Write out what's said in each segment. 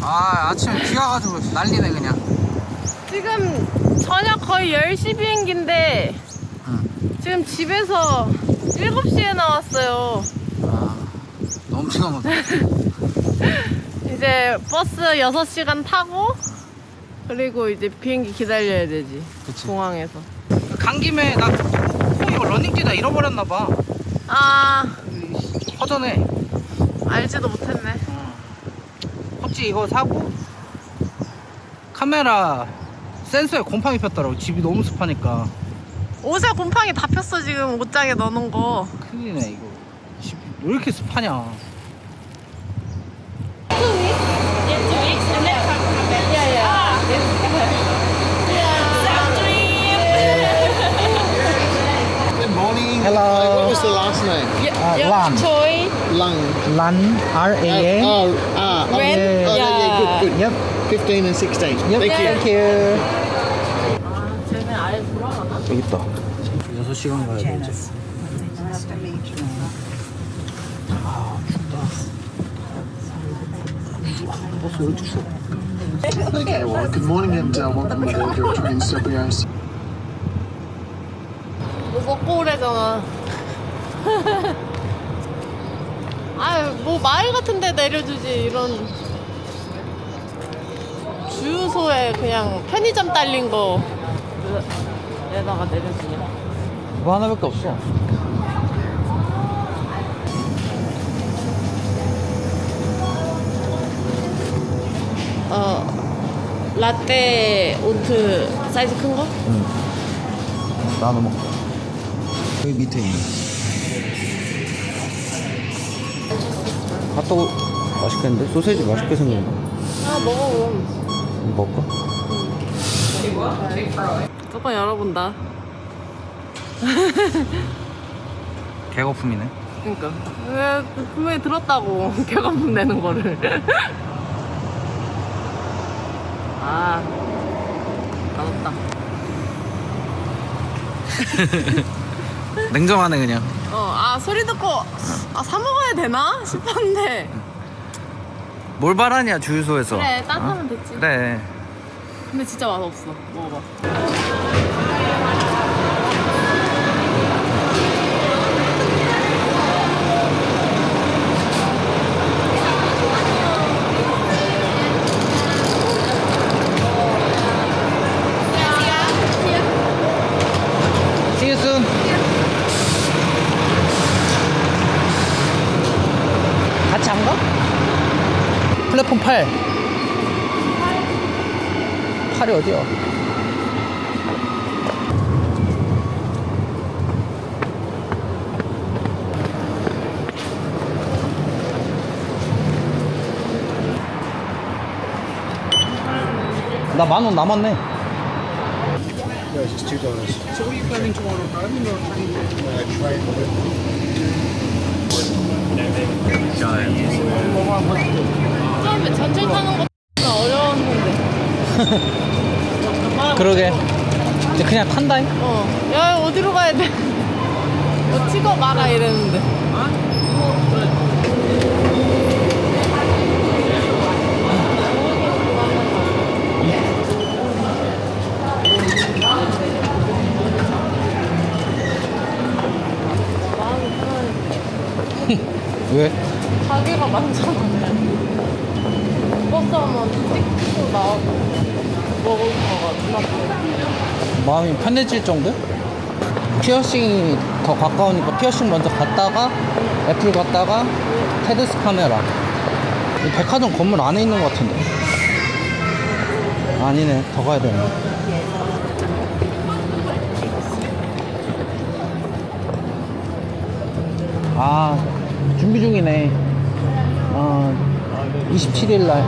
아 아침에 비 와가지고 난리네 그냥 지금 저녁 거의 10시 비행기인데 응. 지금 집에서 7시에 나왔어요. 아 너무 비가 오다 이제 버스 6시간 타고 그리고 이제 비행기 기다려야 되지. 그치. 공항에서. 간 김에 나 콩이 러닝 뛰다 잃어버렸나 봐 아, 허전해 알지도 못했네. 컵지 이거 사고 카메라 센서에 곰팡이 폈더라고 집이 너무 습하니까 옷에 곰팡이 다 폈어 지금 옷장에 넣어놓은 거. 큰일이네 이거 집이 왜 이렇게 습하냐 Good morning. Hello. Uh, what was the last name? 아, 람. 저희 Lung. 란 R A A Oh, oh, ah. oh, Ren? Oh, yeah, yeah, good, good. Yep. 15 and 16. Yep. Thank you. Thank you. 아, 쟤네 아예 돌아가나? 여기 있다 6시간 가야 돼 이제 버스 왜 이렇게 추워 Okay, well, good morning and uh, welcome aboard your train Sobrios. 뭐 먹고 오래잖아. 뭐 마을 같은 데 내려주지, 이런. 주유소에 그냥 편의점 딸린 거. 에다가 내려주냐. 뭐 하나밖에 없어 어, 라떼 오트 사이즈 큰 거? 나눠 먹자 여기 밑에 있네 핫도그 맛있겠는데? 소세지 맛있게 생겼네 아, 먹어, 그럼. 먹을까? 뚜껑 열어본다. 개거품이네 그니까. 왜, 분명히 들었다고. 개감품 내는 거를. 아, 맛없다. 냉정하네 그냥 어, 아, 소리 듣고, 아, 사 먹어야 되나? 싶었는데. 뭘 바라냐 주유소에서 그래, 따뜻하면 됐지. 그래 근데 진짜 맛없어. 먹어봐. See you soon 같이 안 가? 플랫폼 8 8이 어디야? 나만 원 남았네. No, it's just $2. So what are you planning to order? Driving or train? Uh, train. 처음에 전철 타는 것도 어려웠는데. 그러게. 이제 그냥 탄다잉? 어, 야, 어디로 가야 돼? 뭐 찍어 말아 이랬는데. 왜? 가게가 많잖아. 버스 하면 찍고 나오고 마음이 편해질 정도? 피어싱이 더 가까우니까 피어싱 먼저 갔다가 애플 갔다가 테드스 카메라. 이 백화점 건물 안에 있는 것 같은데. 아니네. 더 가야 되네. 아 준비 중이네. 어 27일 날.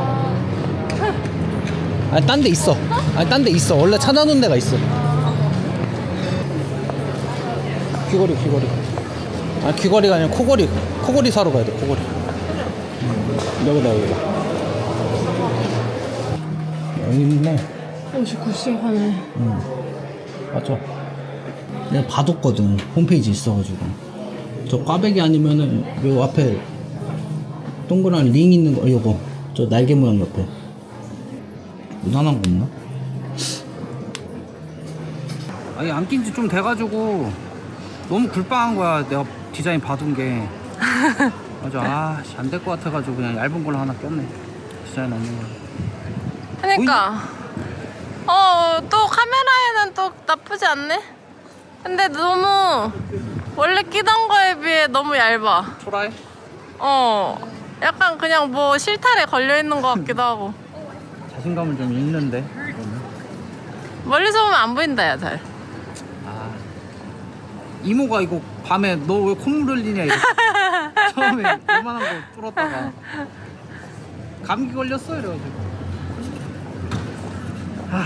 아니 딴 데 있어 아니 딴 데 있어. 원래 찾아놓은 데가 있어. 귀걸이 귀걸이. 아 귀걸이가 아니라 코걸이. 코걸이 사러 가야 돼 코걸이. 음, 여기다 여기다. 여기 있네. 옷이 굿싱하네. 맞아 내가 봐뒀거든. 홈페이지 있어가지고. 저 꽈배기 아니면은 요 앞에 동그란 링 있는 거 요거. 저 날개 모양 옆에. 무난한 거 없나? 아니 안 낀 지 좀 돼가지고 너무 굴빵한 거야. 내가 디자인 봐둔 게. 맞아. 아안 될 것 같아가지고 그냥 얇은 걸로 하나 꼈네. 디자인 없는 거. 그러니까. 어 또 카메라에는 또 나쁘지 않네? 근데 너무 원래 끼던 거에 비해 너무 얇아. 초라해? 어 약간 그냥 뭐 실타래 걸려 있는 것 같기도 하고. 자신감을 좀 잃는데 그러면. 멀리서 보면 안 보인다 야잘. 아 이모가 이거 밤에 너 왜 콧물 흘리냐 이랬어 처음에 요만한 거 뚫었다가 감기 걸렸어 이래가지고 아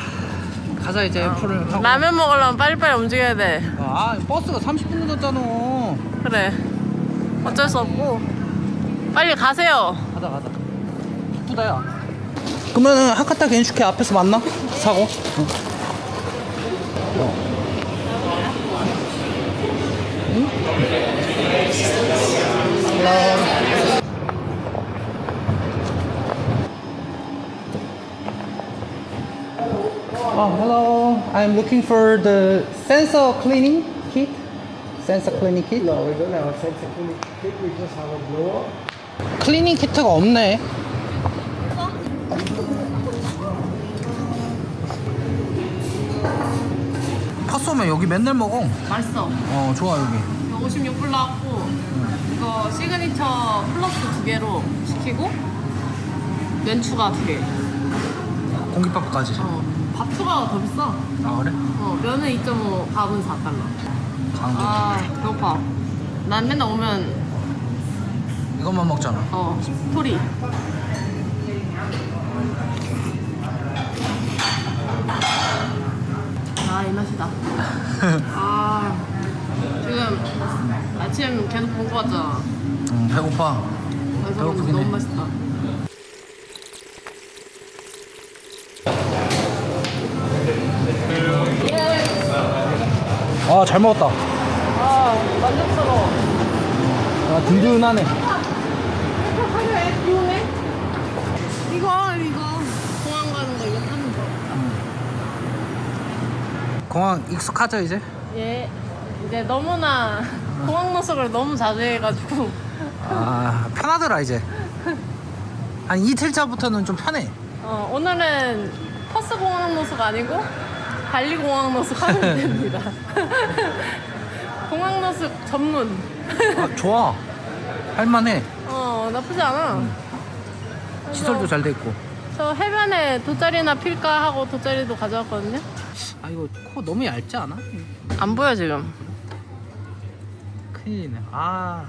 가자 이제 애플을 하고 라면 먹으려면 빨리빨리 움직여야 돼 아 버스가 30분 늦었잖아 그래 어쩔 수 없고 빨리 가세요 가자 가자 바쁘다 야 그러면은 하카타 겐슈케 앞에서 만나? 사고? 응. 어. 응? Hello. Oh, hello. I'm looking for the sensor cleaning kit. Sensor cleaning kit. No, we don't have a sensor cleaning kit. We just have a blower. 클리닝 키트가 없네. 팥소면 여기 맨날 먹어. 맛있어 어 좋아 여기. 56불 나왔고 이거 시그니처 플러스 두 개로 시키고 면 추가 두 개 공깃밥까지. 어, 밥 추가가 더 비싸 아 그래? 어, 면은 2.5 밥은 4달러 강도. 아 배고파 난 맨날 오면 이것만 먹잖아. 어 토리 아 이 맛이다 아 아침 계속 본거 같잖아 음, 배고파. 그래서 배고프긴 너무 해. 맛있다 아 잘 먹었다. 아 만족스러워 아 든든하네. 이거 이거 공항 가는 거 이거 타는 거 공항 익숙하죠 이제? 예, 이제 너무나 공항 노숙을 너무 자주 해가지고 아 편하더라 이제. 한 이틀 차부터는 좀 편해. 어, 오늘은 퍼스 공항 노숙 아니고 발리 공항 노숙 하면 됩니다. 공항 노숙 전문. 아 좋아. 할만해. 어 나쁘지 않아. 그래서 시설도 잘 돼 있고. 저 해변에 돗자리나 필까 하고 돗자리도 가져왔거든요. 아 이거 코 너무 얇지 않아? 안 보여 지금. 큰일이네. 아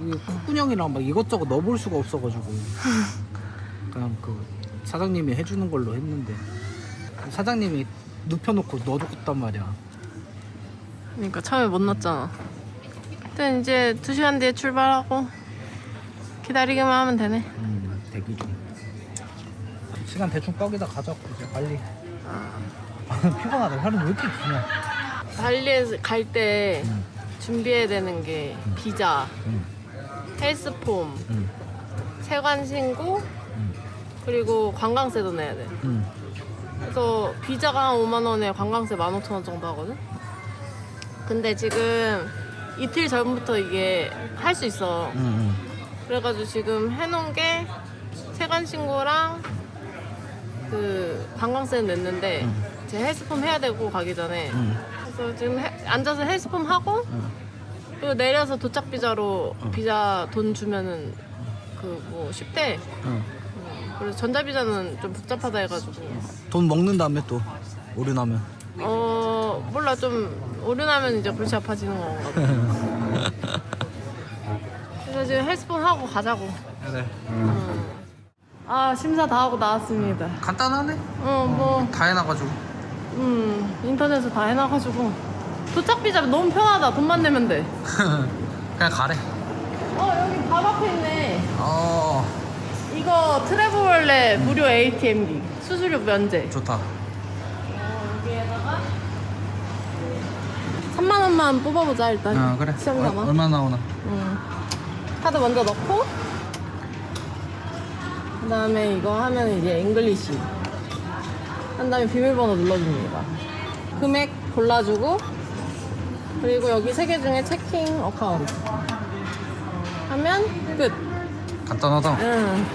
이게 콧구녕이랑 막 이것저것 넣어볼 수가 없어가지고 그냥 그 사장님이 해주는 걸로 했는데 사장님이 눕혀놓고 넣어줬단 말이야. 그러니까 처음에 못 넣었잖아. 일단 이제 2 시간 뒤에 출발하고 기다리기만 하면 되네. 음 대기 중. 시간 대충 뻑이다 가자고 이제 빨리. 피곤하다. 하루 왜 이렇게 기냐? 발리에 갈 때 음. 준비해야 되는 게 비자, 음. 헬스폼, 음. 세관 신고, 그리고 관광세도 내야 돼. 음. 그래서 비자가 한 5만 원에 관광세 15,000원 정도 하거든. 근데 지금 이틀 전부터 이게 할 수 있어. 음. 음. 그래가지고 지금 해놓은 게 세관 신고랑 그 관광세는 냈는데 제 헬스폼 해야 되고 가기 전에 음. 그래서 지금 해- 앉아서 헬스폼 하고 그리고 내려서 도착 비자로 비자 돈 주면은 그 뭐 쉽대. 음. 그래서 전자 비자는 좀 복잡하다 해가지고 돈 먹는 다음에 또 오류나면. 어 몰라 좀 오류나면 이제 골치 아파지는 건가 봐. 그래서 지금 헬스폼 하고 가자고. 그래. 음. 아 심사 다 하고 나왔습니다. 간단하네. 어 뭐 다 해놔가지고. 음, 인터넷에 다 해놔가지고 도착 비자 너무 편하다. 돈만 내면 돼. 그냥 가래. 어 여기 바로 앞에 있네. 어 이거 트래블월렛 무료 ATM기 수수료 면제. 좋다. 어, 여기에다가 3만 원만 뽑아보자 일단. 아 그래. 시험 얼- 남아. 얼마 나오나? 응. 카드 먼저 넣고 그 다음에 이거 하면 이제 잉글리시. 한 다음에 비밀번호 눌러줍니다. 금액 골라주고, 그리고 여기 세 개 중에 체킹 어카운트. 하면 끝. 간단하다. 응.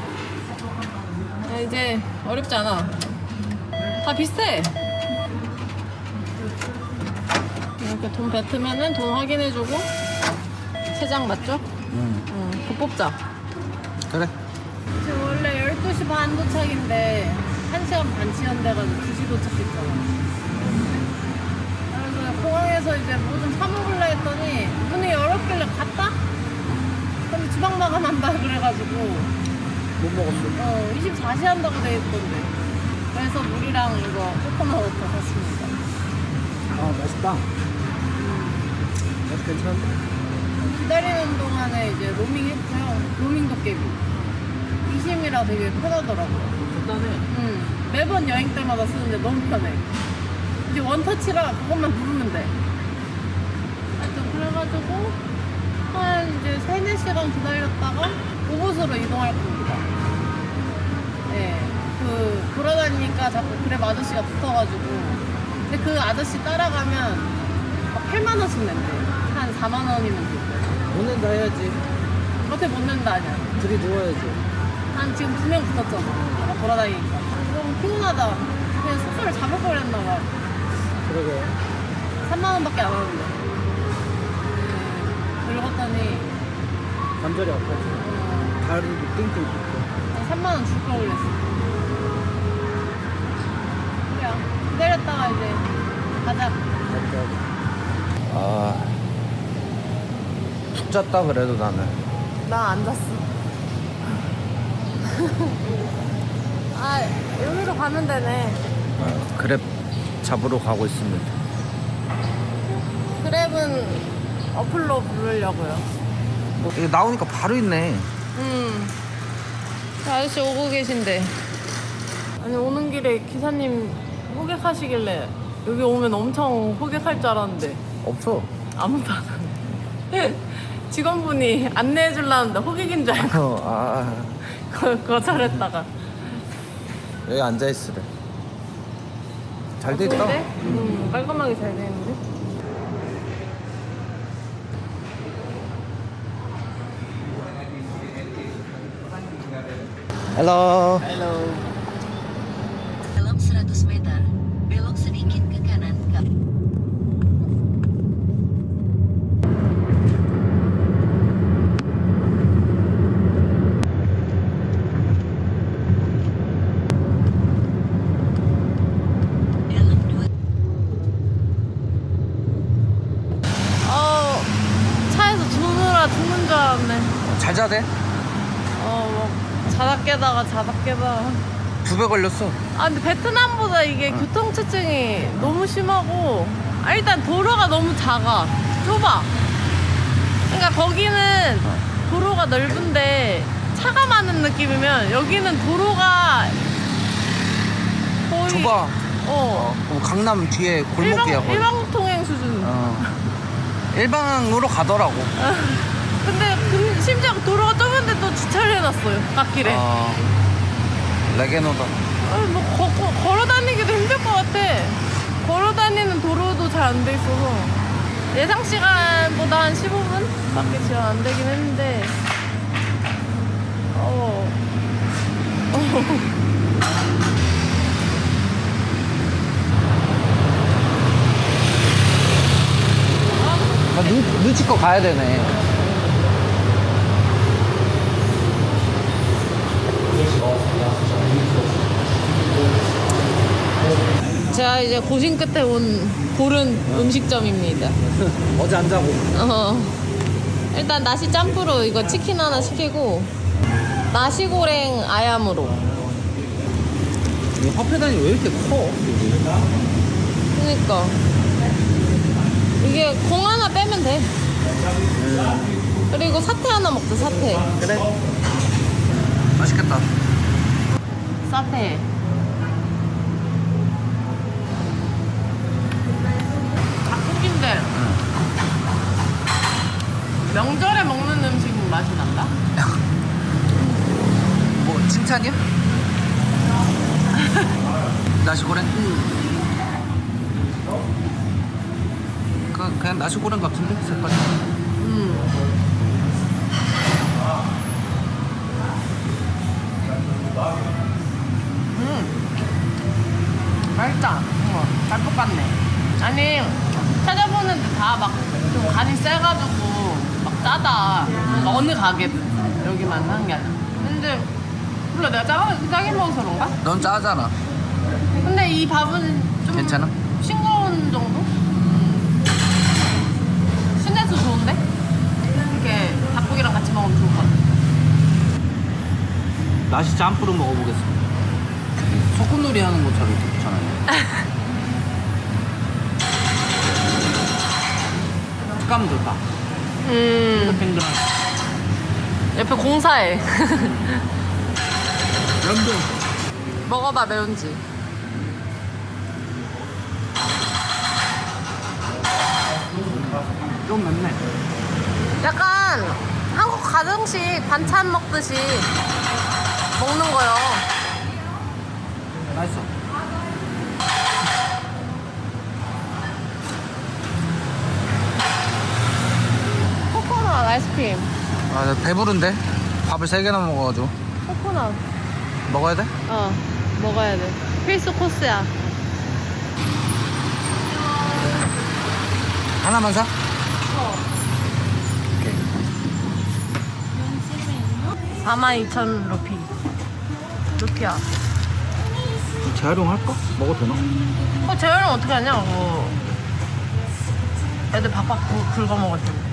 야, 이제 어렵지 않아. 다 비슷해. 이렇게 돈 뱉으면은 돈 확인해주고 세 장 맞죠? 응. 응. 그 뽑자. 그래. 지금 원래 12시 반 도착인데 1시간 반 지연돼가지고 2시 도착했잖아. 그래서 공항에서 이제 뭐 좀 사먹으려 했더니 문이 열었길래 갔다? 근데 주방 마감한다 그래가지고 못 먹었어. 어 24시 한다고 돼 있던데. 그래서 물이랑 이거 코코넛 워터 샀습니다. 아 맛있다. 맛 괜찮은데? 기다리는 동안에 이제 로밍 했고요. 로밍 도 깨고. 이심이라 되게 편하더라고요. 간단해. 응. 매번 여행 때마다 쓰는데 너무 편해. 이제 원터치라 그것만 누르면 돼. 하여튼 그래가지고 한 이제 3, 4시간 기다렸다가 오붓으로 이동할 겁니다. 네. 그 돌아다니니까 자꾸 그랩 아저씨가 붙어가지고 근데 그 아저씨 따라가면 막 8만 원씩 낸대. 한 4만 원이면 돼. 못 낸다 해야지. 겉에 못 낸다 아니야. 들이 누워야지. 한 지금 두 명 붙었잖아. 막 돌아다니니까. 너무 피곤하다. 그냥 숙소를 잡을 걸 했나 봐. 그러게. 3만 원밖에 안 하는데. 긁었더니 관절이 아파서 다리도 띵띵 붓고. 한 3만 원 줄 걸 그랬어. 그래. 기다렸다가 이제 가자. 아. 푹 잤다 그래도 나는. 나 안 잤어. 아 여기로 가면 되네. 그랩 잡으러 가고 있습니다. 그랩은 어플로 부르려고요. 이거 나오니까 바로 있네. 음. 저 아저씨 오고 계신데. 아니 오는 길에 기사님 호객하시길래 여기 오면 엄청 호객할 줄 알았는데 없어. 아무도 안. 직원분이 안내해 줄라는데 호객인 줄 알고 어, 아. 거- 거절했다가. 여기 앉아 있으래. 잘 돼 있다. 좋은데? 음, 깔끔하게 잘돼 있는데. 헬로. Dalam 100 meter, belok sedikit ke kanan ke dalam dua 어, 차에서 주무라 죽는 줄 알았네. 잘 자대? 어, 뭐, 깨다가 자다 깨다가. 두배 걸렸어. 아 근데 베트남보다 이게 교통체증이 너무 심하고 아, 일단 도로가 너무 작아 좁아 그러니까 거기는 도로가 넓은데 차가 많은 느낌이면 여기는 도로가 거의 좁아. 어, 어, 강남 뒤에 골목이야 일방, 거의. 일방 통행 수준 어. 일방으로 가더라고. 근데 그- 심지어 도로가 좁은데 또 해놨어요 갓길에 어. 레게노다. 아니, 뭐 거, 거, 걸어 다니기도 힘들 것 같아. 걸어 다니는 도로도 잘 안 돼 있어서 예상 시간보다 한 15분 밖에 지연 안 되긴 했는데 어. 아, 눈, 눈치껏 가야 되네. 제가 이제 고심 끝에 온 고른 음식점입니다. 어제 안 자고. 어. 일단 나시 짬뿌로 이거 치킨 하나 시키고 나시고랭 아얌으로. 이 화폐단이 왜 이렇게 커? 그니까 이게 공 하나 빼면 돼. 그리고 사태 하나 먹자 사태. 그래. 맛있겠다. 사태. 명절에 먹는 음식은 맛이 난다. 뭐 칭찬 칭찬이야? 나시고랭? 그, 그냥 나시고랭 같은데 색깔이 맛있다. 어, 잘 볶았네. 아니, 찾아보는데 다 막 좀 간이 세가지고 막 짜다. 그러니까 어느 가게든 여기만 한 게 아니라. 근데 몰라 내가 짜, 짜게 먹어서 그런가? 넌 짜잖아 근데 이 밥은 좀 괜찮아? 싱거운 정도? 신에서 좋은데? 이렇게 닭고기랑 같이 먹으면 좋을 것 같아. 나시 짬뿌를 먹어보겠습니다 소꿉놀이 하는 것처럼 이렇게 좋잖아요 식감 좋다 음, 뱅글뱅글 옆에 공사해. 연분 먹어봐, 매운지. 좀 맵네 약간 한국 가정식 반찬 먹듯이 먹는 거요. 맛있어 아이스크림. 아, 나 배부른데? 밥을 세 개나 먹어가지고 코코넛. 먹어야 돼? 어, 먹어야 돼. 필수 코스야. 하나만 사? 오케이 42,000 루피. 루피야. 재활용 할까? 먹어도 되나? 어, 재활용 어떻게 하냐? 뭐. 애들 긁- 긁어 텐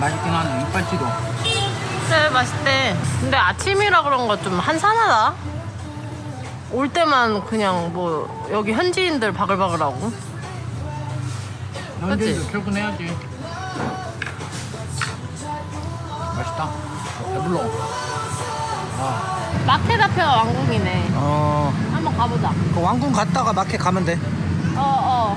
맛있긴 하네 이빨 찌고 그래, 맛있대. 근데 아침이라 그런 거좀 한산하다. 올 때만 그냥 뭐, 여기 현지인들 바글바글하고. 현지인도 출근해야지 맛있다 배불러 아, 마켓 앞에가 왕궁이네. 어, 한번 가보자. 그 왕궁 갔다가 마켓 가면 돼 어, 어.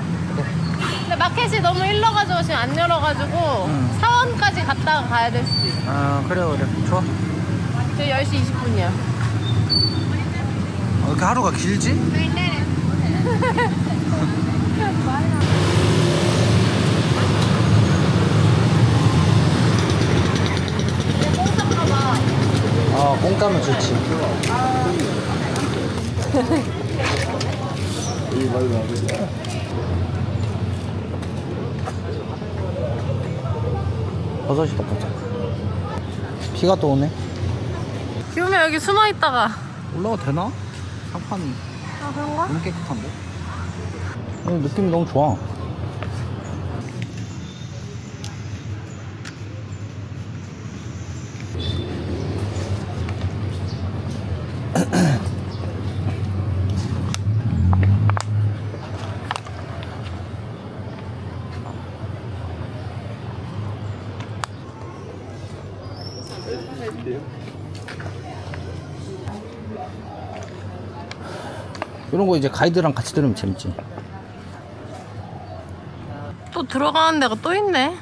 마켓이 너무 일러가지고 지금 안 열어가지고 응. 사원까지 갔다가 가야 될 수도 있어. 아, 그래 그래 좋아 지금 10시 20분이야. 어, 이렇게 하루가 길지? 어, 공 따면 좋지. 버섯이다, 버섯. 비가 또 오네. 비 오면 여기 숨어 있다가. 올라가도 되나? 상판이 아, 그런가? 너무 깨끗한데? 어, 느낌이 너무 좋아. 이런 거 이제 가이드랑 같이 들으면 재밌지. 또 들어가는 데가 또 있네.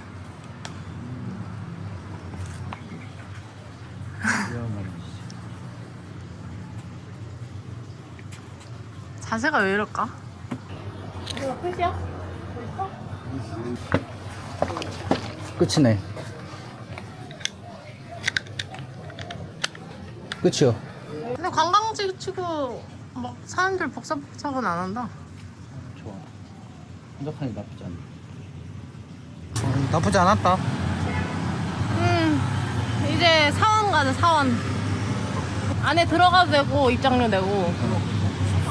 자세가 왜 이럴까? 이거 끝이야? 끝이네. 끝이요. 근데 관광지 치고 막 사람들 복사복사는 안 한다. 좋아. 한적하니 나쁘지 않네. 어, 나쁘지 않았다. 음, 이제 사원 가자, 사원. 안에 들어가도 되고, 입장료 내고.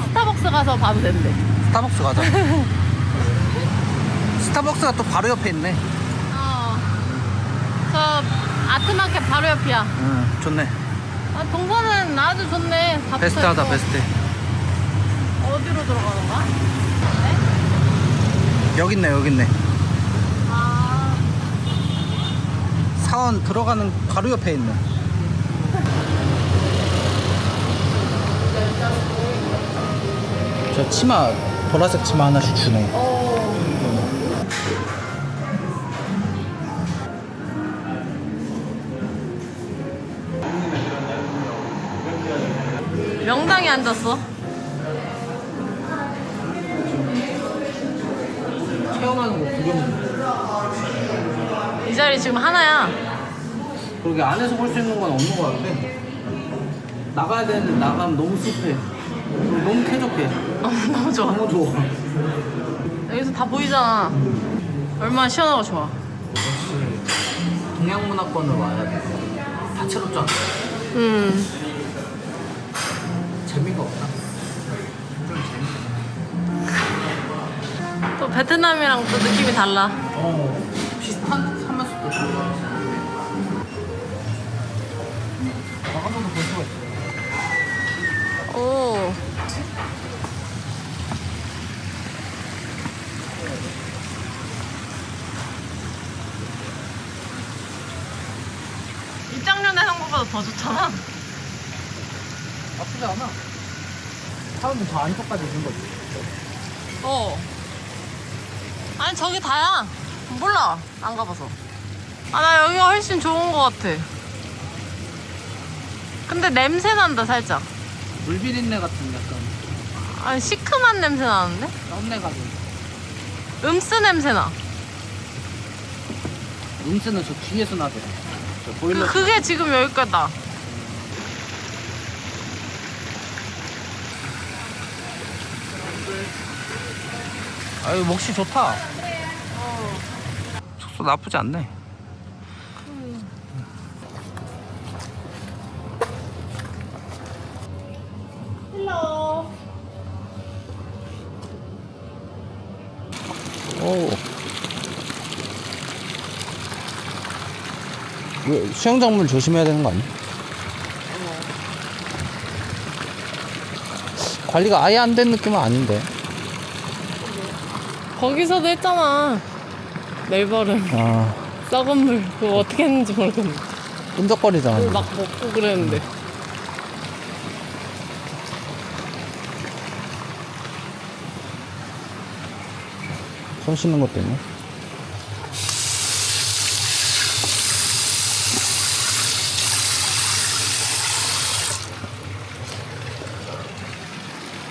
스타벅스 가서 봐도 된대. 스타벅스 가자. 스타벅스가 또 바로 옆에 있네. 어. 저 아트마켓 바로 옆이야. 응, 좋네. 아, 동선은 아주 좋네. 다 베스트하다, 붙어있고. 베스트. 어디로 들어가는 거야? 여기 있네, 여기 있네. 아, 사원 들어가는 바로 옆에 있네. 저 치마, 보라색 치마 하나씩 주네. 어. 명당에 앉았어. 체험하는 거 구경. 이 자리 지금 하나야. 그러게 안에서 볼 수 있는 건 없는 거 같아. 나가야 되는데 나가면 너무 습해. 그리고 너무 쾌적해. 어, 너무 좋아. 너무 좋아. 여기서 다 보이잖아. 얼마나 시원하고 좋아. 동양문화권을 와야 돼. 다채롭잖아. 음. 재미가 없다. 좀 재밌다. 또 베트남이랑 또 느낌이 달라. 어, 비슷한 하면서도 달라. 나한 번도 볼 수가 있어. 오. 입장료내 한국보다 더 좋잖아. 나쁘지 않아. 사람들 저 안쪽까지 있는 거지. 어. 아니 저기 다야. 몰라. 안 가봐서. 아 나 여기가 훨씬 좋은 것 같아. 근데 냄새 난다 살짝. 물 비린내 같은 약간 아니 시큼한 냄새 나는데? 썸내가지고. 음스 냄새 나. 음스는 저 뒤에서 나더라. 저 보일러. 그, 그게 지금 여기까지 나. 아유 몫이 좋다. 숙소 나쁘지 않네. 오. 왜 수영장 물 조심해야 되는 거 아니야? 관리가 아예 안 된 느낌은 아닌데. 거기서도 했잖아. 멜버른 아, 썩은 물 그거 어떻게 했는지 모르겠네. 끈적거리잖아. 그거 막 먹고 그랬는데. 손 씻는 것 때문에.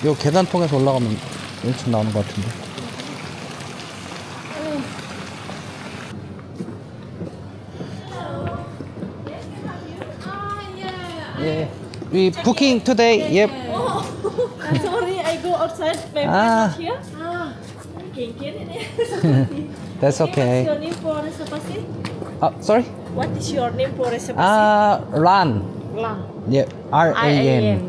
요 계단 통해서 올라가면 1층 나오는 것 같은데. 예. We booking today. Yep. Sorry, I go outside. My Ah. friend is here. Ah, okay, get. That's What's okay. your name for reservation? Ah, sorry. What is your name for reservation? Ah, Ran. Lang. Yep. R A N.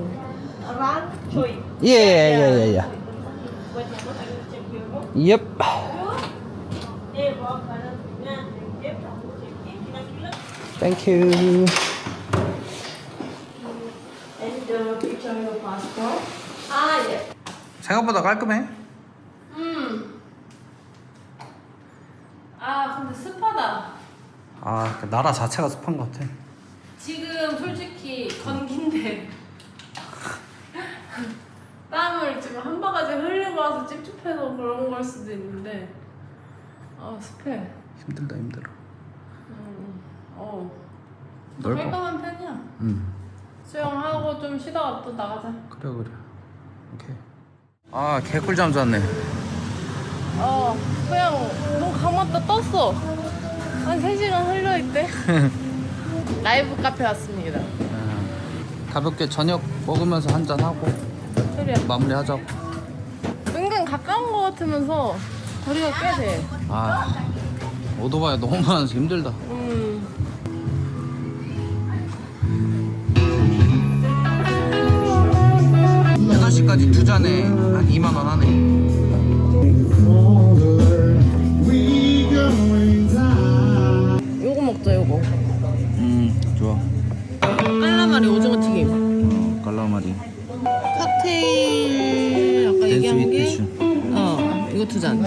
Ran Choi. Yeah, yeah, yeah, yeah, yeah. When you go, passport. Ah, yeah. 생각보다 깔끔해. 음. 아 근데 습하다. 아, 그 나라 자체가 습한 것 같아. 지금 솔직히 건기인데 땀을 지금 한 바가지 흘리고 와서 찝찝해서 그런 걸 수도 있는데 아 습해. 힘들다 힘들어. 어. 넓어. 깔끔한 편이야. 음. 수영하고 좀 쉬다가 또 나가자. 그래 그래. 오케이. 아 개꿀잠 잤네. 어, 그냥 너무 감았다 떴어. 한 3시간 흘려있대. 라이브 카페 왔습니다. 아, 가볍게 저녁 먹으면서 한잔 하고 소리야. 마무리하자고. 은근 가까운 거 같으면서 거리가 꽤 돼. 아 오토바이 너무 많아서 힘들다. 음. 8시까지 두 잔에 한 2만 원 하네. 요거 먹자, 요거. 음 좋아. 깔라마리 오징어 튀김. 어, 깔라마리. 칵테일 아까 얘기한 게. 어, 이거 두 잔.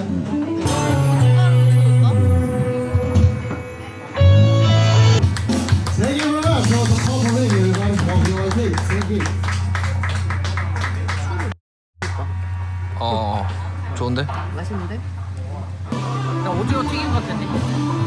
맛있는데? 야, 오징어 튀김 같은데?